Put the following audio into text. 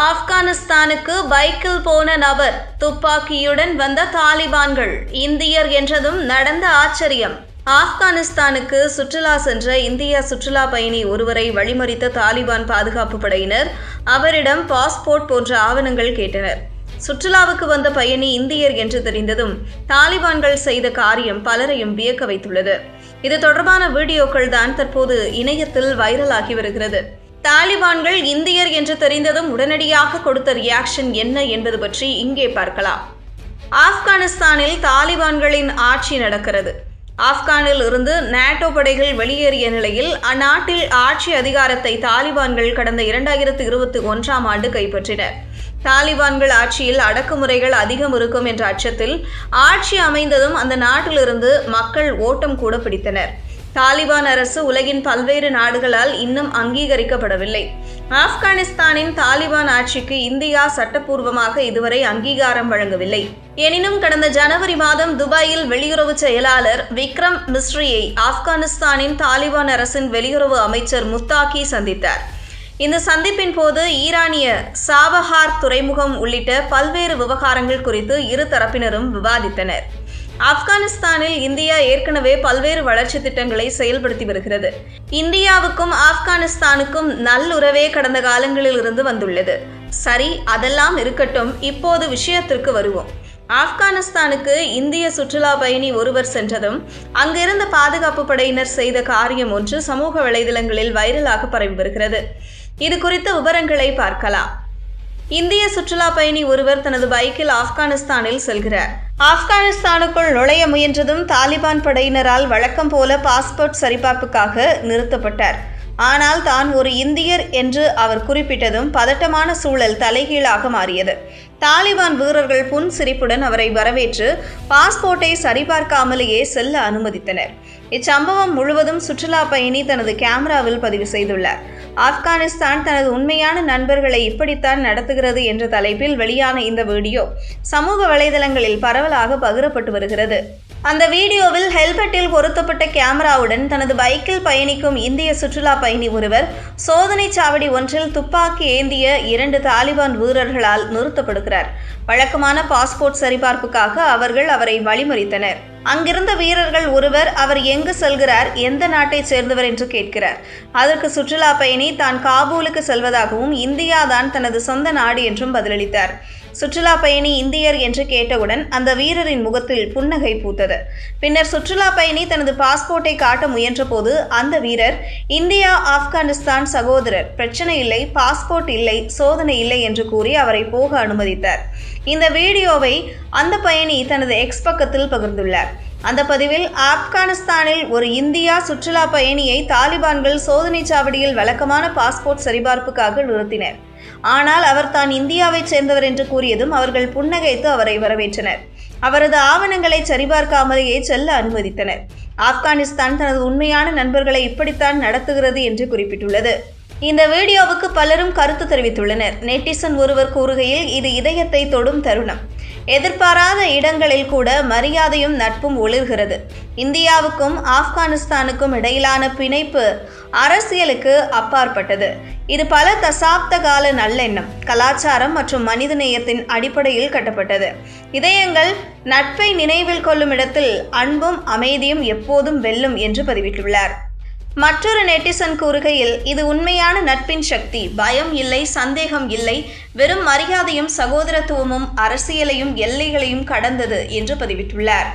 ஆப்கானிஸ்தானுக்கு பைக்கில் போன நபர் துப்பாக்கியுடன் வந்த தாலிபான்கள். இந்தியர் என்றதும் நடந்த ஆச்சரியம். ஆப்கானிஸ்தானுக்கு சுற்றுலா சென்ற இந்திய சுற்றுலா பயணி ஒருவரை வழிமறித்த தாலிபான் பாதுகாப்பு படையினர் அவரிடம் பாஸ்போர்ட் போன்ற ஆவணங்கள் கேட்டனர். சுற்றுலாவுக்கு வந்த பயணி இந்தியர் என்று தெரிந்ததும் தாலிபான்கள் செய்த காரியம் பலரையும் வியக்க வைத்துள்ளது. இது தொடர்பான வீடியோக்கள் தான் தற்போது இணையத்தில் வைரலாகி வருகிறது. தாலிபான்கள் இந்தியர் என்று தெரிந்ததும் உடனடியாக கொடுத்த ரியாக்ஷன் என்ன என்பது பற்றி இங்கே பார்க்கலாம். ஆப்கானிஸ்தானில் தாலிபான்களின் ஆட்சி நடக்கிறது. ஆப்கானில் இருந்து நாட்டோ படைகள் வெளியேறிய நிலையில் அந்நாட்டில் ஆட்சி அதிகாரத்தை தாலிபான்கள் கடந்த இரண்டாயிரத்து இருபத்தி ஒன்றாம் ஆண்டு கைப்பற்றினர் தாலிபான்கள் ஆட்சியில் அடக்குமுறைகள் அதிகம் இருக்கும் என்ற அச்சத்தில் ஆட்சி அமைந்ததும் அந்த நாட்டிலிருந்து மக்கள் ஓட்டம் கூட பிடித்தனர். தாலிபான் அரசு உலகின் பல்வேறு நாடுகளால் இன்னும் அங்கீகரிக்கப்படவில்லை. ஆப்கானிஸ்தானின் தாலிபான் ஆட்சிக்கு இந்தியா சட்டப்பூர்வமாக இதுவரை அங்கீகாரம் வழங்கவில்லை. எனினும் கடந்த ஜனவரி மாதம் துபாயில் வெளியுறவு செயலாளர் விக்ரம் மிஸ்ரியை ஆப்கானிஸ்தானின் தாலிபான் அரசின் வெளியுறவு அமைச்சர் முத்தாக்கி சந்தித்தார். இந்த சந்திப்பின் போது ஈரானிய சாபஹார் துறைமுகம் உள்ளிட்ட பல்வேறு விவகாரங்கள் குறித்து இரு தரப்பினரும் விவாதித்தனர். ஆப்கானிஸ்தானில் இந்தியா ஏற்கனவே பல்வேறு வளர்ச்சி திட்டங்களை செயல்படுத்தி வருகிறது. இந்தியாவுக்கும் ஆப்கானிஸ்தானுக்கும் நல்லுறவே கடந்த காலங்களில் இருந்து வந்துள்ளது. சரி அதெல்லாம் இருக்கட்டும் இப்போது விஷயத்திற்கு வருவோம். ஆப்கானிஸ்தானுக்கு இந்திய சுற்றுலா பயணி ஒருவர் சென்றதும் அங்கிருந்த பாதுகாப்பு படையினர் செய்த காரியம் ஒன்று சமூக வலைதளங்களில் வைரலாக பரவி வருகிறது. இது குறித்த விவரங்களை பார்க்கலாம். இந்திய சுற்றுலா பயணி ஒருவர் தனது பைக்கில் ஆப்கானிஸ்தானில் செல்கிறார். ஆப்கானிஸ்தானுக்குள் நுழைய முயன்றதும் தாலிபான் படையினரால் வழக்கம் போல பாஸ்போர்ட் சரிபார்ப்புக்காக நிறுத்தப்பட்டார். ஆனால் தான் ஒரு இந்தியர் என்று அவர் குறிப்பிட்டதும் பதட்டமான சூழல் தலைகீழாக மாறியது. தாலிபான் வீரர்கள் புன் சிரிப்புடன் அவரை வரவேற்று பாஸ்போர்ட்டை சரிபார்க்காமலேயே செல்ல அனுமதித்தனர். இச்சம்பவம் முழுவதும் சுற்றுலா பயணி தனது கேமராவில் பதிவு செய்துள்ளார். ஆப்கானிஸ்தான் தனது உண்மையான நண்பர்களை இப்படித்தான் நடத்துகிறது என்ற தலைப்பில் வெளியான இந்த வீடியோ சமூக வலைதளங்களில் பரவலாக பகிரப்பட்டு வருகிறது. அந்த வீடியோவில் ஹெல்மெட்டில் பொருத்தப்பட்ட கேமராவுடன் தனது பைக்கில் பயணிக்கும் இந்திய சுற்றுலா பயணி ஒருவர் சோதனை சாவடி ஒன்றில் துப்பாக்கி ஏந்திய இரண்டு தாலிபான் வீரர்களால் நிறுத்தப்படுகிறார். வழக்கமான பாஸ்போர்ட் சரிபார்ப்புக்காக அவர்கள் அவரை வழிமறித்தனர். அங்கிருந்த வீரர்கள் ஒருவர் அவர் எங்கு செல்கிறார் எந்த நாட்டைச் சேர்ந்தவர் என்று கேட்கிறார். அதற்கு சுற்றுலா பயணி தான் காபூலுக்கு செல்வதாகவும் இந்தியா தான் தனது சொந்த நாடு என்றும் பதிலளித்தார். சுற்றுலா பயணி இந்தியர் என்று கேட்டவுடன் அந்த வீரரின் முகத்தில் புன்னகை பூத்தது. பின்னர் சுற்றுலா பயணி தனது பாஸ்போர்ட்டை காட்ட முயன்றபோது அந்த வீரர் இந்தியா ஆப்கானிஸ்தான் சகோதரர் பிரச்சனை இல்லை பாஸ்போர்ட் இல்லை சோதனை இல்லை என்று கூறி அவரை போக அனுமதித்தார். இந்த வீடியோவை அந்த பயணி தனது எக்ஸ் பக்கத்தில் பகிர்ந்துள்ளார். அந்த பதிவில் ஆப்கானிஸ்தானில் ஒரு இந்தியா சுற்றுலா பயணியை தாலிபான்கள் சோதனை சாவடியில் வழக்கமான பாஸ்போர்ட் சரிபார்ப்புக்காக நிறுத்தினர். ஆனால் அவர் தான் இந்தியாவைச் சேர்ந்தவர் என்று கூறியதும் அவர்கள் புன்னகைத்து அவரை வரவேற்றனர். அவரது ஆவணங்களை சரிபார்க்காமலேயே செல்ல அனுமதித்தனர். ஆப்கானிஸ்தான் தனது உண்மையான நண்பர்களை இப்படித்தான் நடத்துகிறது என்று குறிப்பிட்டுள்ளது. இந்த வீடியோவுக்கு பலரும் கருத்து தெரிவித்துள்ளனர். நெட்டிசன் ஒருவர் கூறுகையில் இது இதயத்தை தொடும் தருணம். எதிர்பாராத இடங்களில் கூட மரியாதையும் நட்பும் ஒளிர்கிறது. இந்தியாவுக்கும் ஆப்கானிஸ்தானுக்கும் இடையிலான பிணைப்பு அரசியலுக்கு அப்பாற்பட்டது. இது பல தசாப்த கால நல்லெண்ணம் கலாச்சாரம் மற்றும் மனிதநேயத்தின் அடிப்படையில் கட்டப்பட்டது. இதயங்கள் நட்பை நினைவில் கொள்ளும் இடத்தில் அன்பும் அமைதியும் எப்போதும் வெல்லும் என்று பதிவிட்டுள்ளார். மற்றொரு நெட்டிசன் கூறுகையில் இது உண்மையான நட்பின் சக்தி பயம் இல்லை சந்தேகம் இல்லை வெறும் மரியாதையும் சகோதரத்துவமும் அரசியலையும் எல்லைகளையும் கடந்தது என்று பதிவிட்டுள்ளார்.